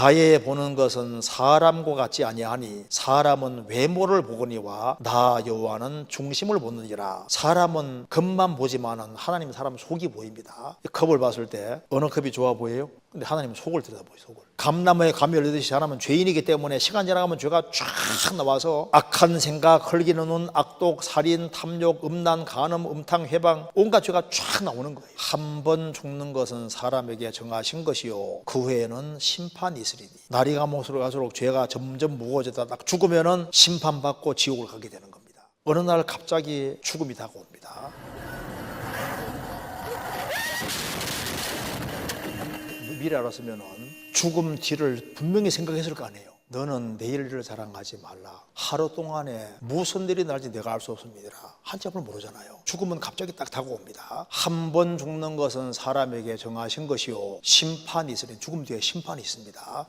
나의 보는 것은 사람과 같지 아니하니 사람은 외모를 보거니와 나 여호와는 중심을 보느니라 사람은 겉만 보지만은 하나님 사람 속이 보입니다 이 컵을 봤을 때 어느 컵이 좋아 보여요? 근데 하나님은 속을 들여다보요 속을. 감나무에 감이 열리듯이 사람은 죄인이기 때문에 시간 지나가면 죄가 쫙 나와서 악한 생각, 흘기는 눈, 악독, 살인, 탐욕, 음란, 간음, 음탕, 회방 온갖 죄가 쫙 나오는 거예요. 한 번 죽는 것은 사람에게 정하신 것이요. 그 후에는 심판이 있으리니. 날이 감옥으로 갈수록 죄가 점점 무거워지다 딱 죽으면은 심판받고 지옥을 가게 되는 겁니다. 어느 날 갑자기 죽음이 다가옵니다 미리 알았으면 죽음 뒤를 분명히 생각했을 거 아니에요. 너는 내일을 자랑하지 말라. 하루 동안에 무슨 일이 날지 내가 알 수 없습니다. 한참을 모르잖아요. 죽음은 갑자기 딱 다가옵니다. 한 번 죽는 것은 사람에게 정하신 것이요. 심판이 있으니 죽음 뒤에 심판이 있습니다.